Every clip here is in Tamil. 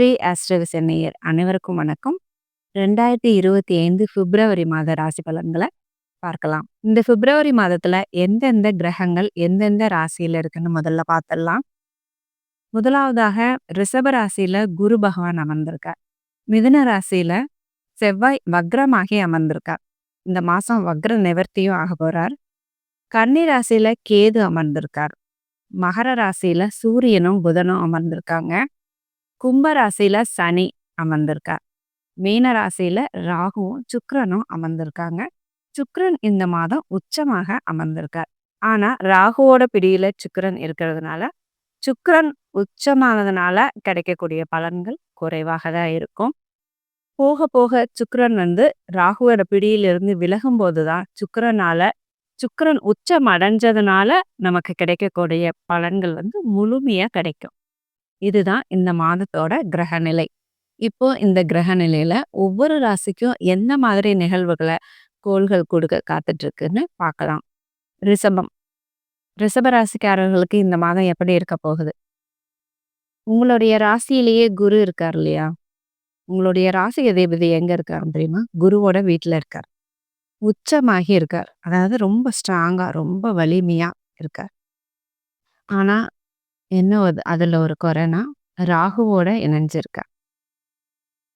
ஸ்ரீ ஆஸ்ட்ரோவிசன் நேயர் அனைவருக்கும் வணக்கம். ரெண்டாயிரத்தி இருபத்தி ஐந்து பிப்ரவரி மாத ராசி பலன்களை பார்க்கலாம். இந்த பிப்ரவரி மாதத்துல எந்தெந்த கிரகங்கள் எந்தெந்த ராசியில இருக்குன்னு முதல்ல பார்த்துடலாம். முதலாவதாக ரிஷப ராசியில குரு பகவான் அமர்ந்திருக்கார். மிதுன ராசியில செவ்வாய் வக்ரமாகி அமர்ந்திருக்கார். இந்த மாசம் வக்ர நிவர்த்தியும் ஆக போறார். கன்னி ராசியில கேது அமர்ந்திருக்கார். மகர ராசியில சூரியனும் புதனும் அமர்ந்திருக்காங்க. கும்பராசியில சனி அமர்ந்திருக்கார். மீன ராசியில ராகுவும் சுக்கரனும் அமர்ந்திருக்காங்க. சுக்கரன் இந்த மாதம் உச்சமாக அமர்ந்திருக்கார். ஆனா ராகுவோட பிடியில சுக்கரன் இருக்கிறதுனால சுக்கரன் உச்சமானதுனால கிடைக்கக்கூடிய பலன்கள் குறைவாக தான் இருக்கும். போக போக சுக்கரன் வந்து ராகுவோட பிடியிலிருந்து விலகும் போதுதான் சுக்கிரனால சுக்கரன் உச்சம் அடைஞ்சதுனால நமக்கு கிடைக்கக்கூடிய பலன்கள் வந்து முழுமையா கிடைக்கும். இதுதான் இந்த மாதத்தோட கிரக நிலை இப்போ இந்த கிரக நிலையில ஒவ்வொரு ராசிக்கும் எந்த மாதிரி நிகழ்வுகளை கோள்கள் கொடுக்க காத்துட்டு இருக்குன்னு பார்க்கலாம். ரிஷபம். ரிஷப ராசிக்காரர்களுக்கு இந்த மாதம் எப்படி இருக்க போகுது? உங்களுடைய ராசியிலேயே குரு இருக்கார் இல்லையா? உங்களுடைய ராசி அதிபதி எங்க இருக்காரு தெரியுமா? குருவோட வீட்டில் இருக்கார். உச்சமாகி இருக்கார். அதாவது ரொம்ப ஸ்ட்ராங்கா ரொம்ப வலிமையா இருக்கார். ஆனா என்ன ஒரு அதில் ஒரு குறைனா ராகுவோட இணைஞ்சிருக்க.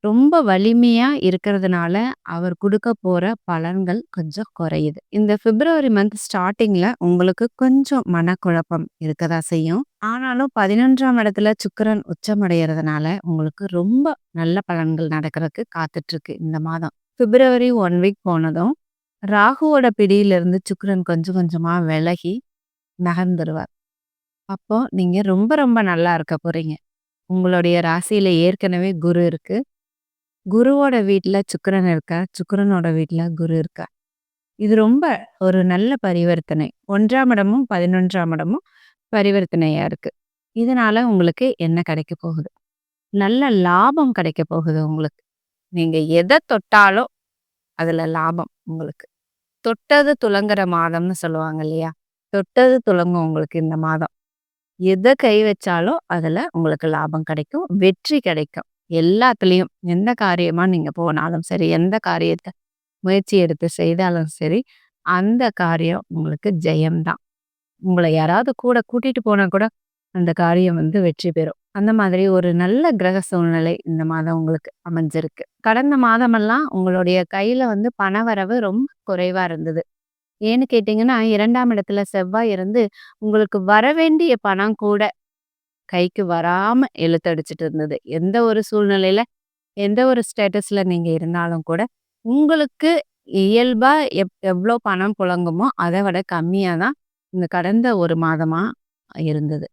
ரொம்ப வலிமையா இருக்கிறதுனால அவர் கொடுக்க போற பலன்கள் கொஞ்சம் குறையுது. இந்த பிப்ரவரி மந்த் ஸ்டார்டிங்ல உங்களுக்கு கொஞ்சம் மனக்குழப்பம் இருக்கதா செய்யும். ஆனாலும் பதினொன்றாம் இடத்துல சுக்கரன் உச்சமடைகிறதுனால உங்களுக்கு ரொம்ப நல்ல பலன்கள் நடக்கிறதுக்கு காத்துட்டு இருக்கு இந்த மாதம். பிப்ரவரி ஒன் வீக் போனதும் ராகுவோட பிடியிலிருந்து சுக்கரன் கொஞ்சம் கொஞ்சமா விலகி நகர்ந்துருவார். அப்போ நீங்க ரொம்ப ரொம்ப நல்லா இருக்க போறீங்க. உங்களுடைய ராசியில ஏற்கனவே குரு இருக்கு. குருவோட வீட்ல சுக்கிரன் இருக்கா? சுக்கிரனோட வீட்ல குரு இருக்கா? இது ரொம்ப ஒரு நல்ல பரிவர்த்தனை. ஒன்றாம் இடமும் பதினொன்றாம் இடமும் பரிவர்த்தனையா இருக்கு. இதனால உங்களுக்கு என்ன கிடைக்க போகுது? நல்ல லாபம் கிடைக்க போகுது உங்களுக்கு. நீங்க எதை தொட்டாலும் அதுல லாபம் உங்களுக்கு. தொட்டது துலங்குற மாதம்னு சொல்லுவாங்க இல்லையா? தொட்டது துலங்கும் உங்களுக்கு இந்த மாதம். எதை கை வச்சாலும் அதில் உங்களுக்கு லாபம் கிடைக்கும் வெற்றி கிடைக்கும். எல்லாத்துலேயும் எந்த காரியமாக நீங்கள் போனாலும் சரி எந்த காரியத்தை முயற்சி எடுத்து செய்தாலும் சரி அந்த காரியம் உங்களுக்கு ஜெயம்தான். உங்களை யாராவது கூட கூட்டிட்டு போனால் கூட அந்த காரியம் வந்து வெற்றி பெறும். அந்த மாதிரி ஒரு நல்ல கிரக சூழ்நிலை இந்த மாதம் உங்களுக்கு அமைஞ்சிருக்கு. கடந்த மாதமெல்லாம் உங்களுடைய கையில் வந்து பணவரவு ரொம்ப குறைவாக இருந்தது. ஏன்னு கேட்டிங்கன்னா இரண்டாம் இடத்துல செவ்வாய் இருந்து உங்களுக்கு வரவேண்டிய பணம் கூட கைக்கு வராம இழுத்தடிச்சிட்டு இருந்தது. எந்த ஒரு சூழ்நிலையில எந்த ஒரு ஸ்டேட்டஸ்ல நீங்க இருந்தாலும் கூட உங்களுக்கு இயல்பா எப் எவ்வளோ பணம் புழங்குமோ அதை விட கம்மியாக தான் இந்த கடந்த ஒரு மாதமா இருந்தது.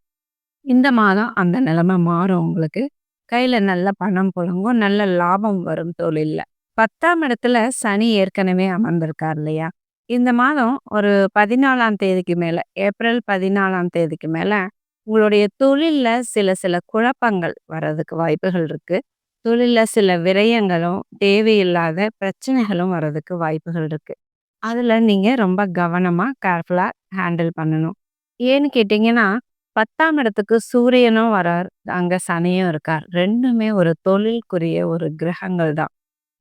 இந்த மாதம் அந்த நிலைமை மாறும் உங்களுக்கு. கையில நல்ல பணம் புழங்கும் நல்ல லாபம் வரும் தொழில்ல. பத்தாம் இடத்துல சனி ஏற்கனவே அமர்ந்திருக்கார் இல்லையா? இந்த மாதம் ஒரு பதினாலாம் தேதிக்கு மேலே ஏப்ரல் பதினாலாம் தேதிக்கு மேலே உங்களுடைய தொழிலில் சில சில குழப்பங்கள் வர்றதுக்கு வாய்ப்புகள் இருக்குது தொழிலில் சில விரயங்களும் தேவையில்லாத பிரச்சனைகளும் வர்றதுக்கு வாய்ப்புகள் இருக்குது அதில் நீங்கள் ரொம்ப கவனமாக கேர்ஃபுல்லாக ஹேண்டில் பண்ணணும். ஏன்னு கேட்டிங்கன்னா பத்தாம் இடத்துக்கு சூரியனும் வரார் அங்கே சனியும் இருக்கார். ரெண்டுமே ஒரு தொழிலுக்குரிய ஒரு கிரகங்கள் தான்.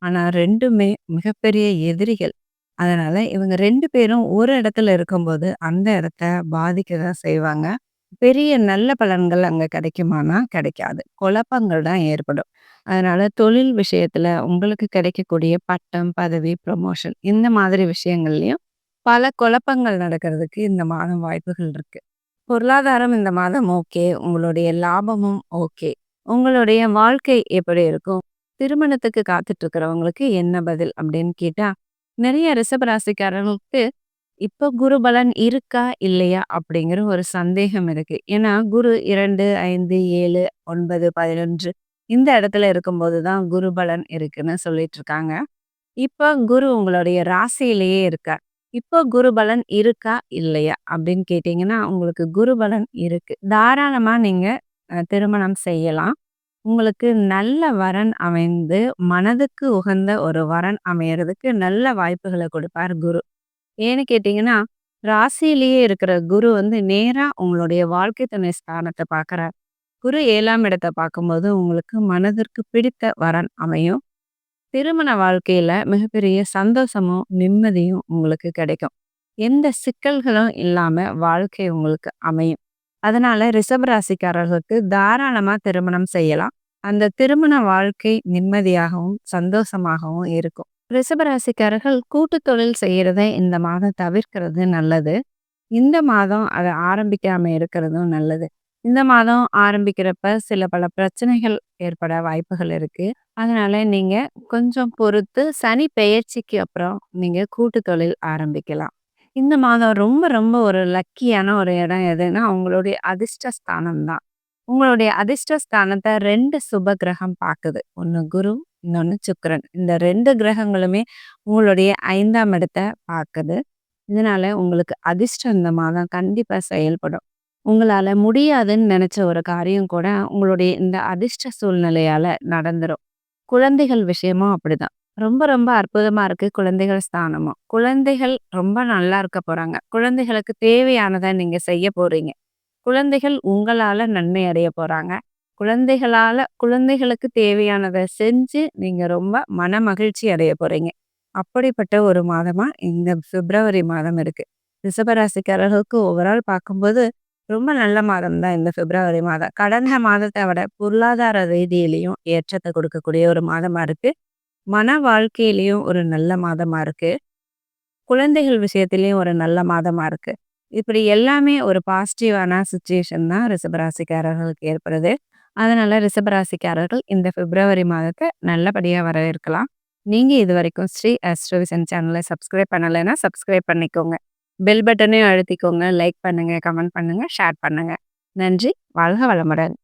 ஆனால் ரெண்டுமே மிகப்பெரிய எதிரிகள். அதனால இவங்க ரெண்டு பேரும் ஒரு இடத்துல இருக்கும்போது அந்த இடத்த பாதிக்க தான் செய்வாங்க. பெரிய நல்ல பலன்கள் அங்க கிடைக்குமானா கிடைக்காது. குழப்பங்கள் தான் ஏற்படும். அதனால தொழில் விஷயத்துல உங்களுக்கு கிடைக்கக்கூடிய பட்டம் பதவி ப்ரமோஷன் இந்த மாதிரி விஷயங்கள்லயும் பல குழப்பங்கள் நடக்கிறதுக்கு இந்த மாதம் வாய்ப்புகள் இருக்கு. பொருளாதாரம் இந்த மாதம் ஓகே. உங்களுடைய லாபமும் ஓகே. உங்களுடைய வாழ்க்கை எப்படி இருக்கும்? திருமணத்துக்கு காத்துட்டு இருக்கிறவங்களுக்கு என்ன பதில் அப்படின்னு கேட்டா நிறைய ரிசபராசிக்காரங்களுக்கு இப்போ குரு பலன் இருக்கா? இல்லையா? அப்படிங்கிற ஒரு சந்தேகம் இருக்கு. ஏன்னா குரு இரண்டு ஐந்து ஏழு ஒன்பது பதினொன்று இந்த இடத்துல இருக்கும்போது தான் குரு பலன் இருக்குன்னு சொல்லிட்டு இருக்காங்க. இப்போ குரு உங்களுடைய ராசியிலேயே இருக்கார். இப்போ குரு பலன் இருக்கா? இல்லையா? அப்படின்னு கேட்டீங்கன்னா உங்களுக்கு குரு பலன் இருக்கு. தாராளமா நீங்க திருமணம் செய்யலாம். உங்களுக்கு நல்ல வரன் அமைந்து மனதுக்கு உகந்த ஒரு வரன் அமையறதுக்கு நல்ல வாய்ப்புகளை கொடுப்பார் குரு ஏன்னு கேட்டீங்கன்னா ராசியிலேயே இருக்கிற குரு வந்து நேரா உங்களுடைய வாழ்க்கை துணை ஸ்தானத்தை பார்க்கறார் குரு ஏழாம் இடத்த பார்க்கும்போது உங்களுக்கு மனதிற்கு பிடித்த வரன் அமையும். திருமண வாழ்க்கையில மிகப்பெரிய சந்தோஷமும், நிம்மதியும் உங்களுக்கு கிடைக்கும். எந்த சிக்கல்களும் இல்லாம வாழ்க்கை உங்களுக்கு அமையும். அதனால ரிஷப ராசிக்காரர்களுக்கு தாராளமா திருமணம் செய்யலாம். அந்த திருமண வாழ்க்கை நிம்மதியாகவும், சந்தோஷமாகவும் இருக்கும். ரிஷப ராசிக்காரர்கள் கூட்டு தொழில் செய்யறத இந்த மாதம் தவிர்க்கிறது நல்லது. இந்த மாதம் அதை ஆரம்பிக்காம இருக்கிறதும் நல்லது. இந்த மாதம் ஆரம்பிக்கிறப்ப சில பல பிரச்சனைகள் ஏற்பட வாய்ப்புகள் இருக்கு. அதனால நீங்க கொஞ்சம் பொறுத்து சனி பெயர்ச்சிக்கு அப்புறம் நீங்க கூட்டு தொழில் ஆரம்பிக்கலாம். இந்த மாதம் ரொம்ப ரொம்ப ஒரு லக்கியான ஒரு இடம் எதுன்னா, உங்களுடைய அதிர்ஷ்ட ஸ்தானம் தான். உங்களுடைய அதிர்ஷ்ட ஸ்தானத்த 2 சுப கிரகம் பாக்குது. ஒண்ணு குரு, இன்னொன்னு சுக்கிரன். இந்த 2 கிரகங்களுமே உங்களுடைய 5ஆம் இடத்த பாக்குது. இதனால உங்களுக்கு அதிர்ஷ்டம் இந்த மாதம் கண்டிப்பா செயல்படும். உங்களால முடியாதுன்னு நெனச்ச ஒரு காரியம் கூட உங்களுடைய இந்த அதிர்ஷ்ட சூழ்நிலையால நடந்துரும். குழந்தைகள் விஷயமும் அப்படிதான். ரொம்ப ரொம்ப அற்புதமா இருக்கு குழந்தைகள் ஸ்தானமும். குழந்தைகள் ரொம்ப நல்லா இருக்க போறாங்க. குழந்தைகளுக்கு தேவையானத நீங்க செய்ய போறீங்க. குழந்தைகள் உங்களால நன்மை அடைய போறாங்க. குழந்தைகளால குழந்தைகளுக்கு தேவையானத செஞ்சு நீங்க ரொம்ப மனமகிழ்ச்சி அடைய போறீங்க. அப்படிப்பட்ட ஒரு மாதமா இந்த பிப்ரவரி மாதம் இருக்கு. ரிஷப ராசிக்காரர்களுக்கு ஓவரால் பார்க்கும்போது ரொம்ப நல்ல மாதம் தான் இந்த பிப்ரவரி மாதம். கடந்த மாதத்த விட பொருளாதார ரீதியிலயும் ஏற்றத்த கொடுக்கக்கூடிய ஒரு மாதமா இருக்கு. மன வாழ்க்கையிலையும் ஒரு நல்ல மாதமா இருக்கு. குழந்தைகள் விஷயத்திலயும் ஒரு நல்ல மாதமா இருக்கு. இப்படி எல்லாமே ஒரு பாசிட்டிவான சிச்சுவேஷன் தான் ரிஷப ராசிக்காரர்களுக்கு ஏற்படுது. அதனால ரிஷப ராசிக்காரர்கள் இந்த பிப்ரவரி மாதத்த நல்லபடியா வரவேற்கலாம். நீங்க இதுவரைக்கும் ஸ்ரீ ஆஸ்ட்ரோவிஷன் சேனல சப்ஸ்கிரைப் பண்ணலைன்னா சப்ஸ்கிரைப் பண்ணிக்கோங்க. பெல் பட்டனையும் அழுத்திக்கோங்க. லைக் பண்ணுங்க, கமெண்ட் பண்ணுங்க, ஷேர் பண்ணுங்க. நன்றி. வாழ்க வளமுடன்.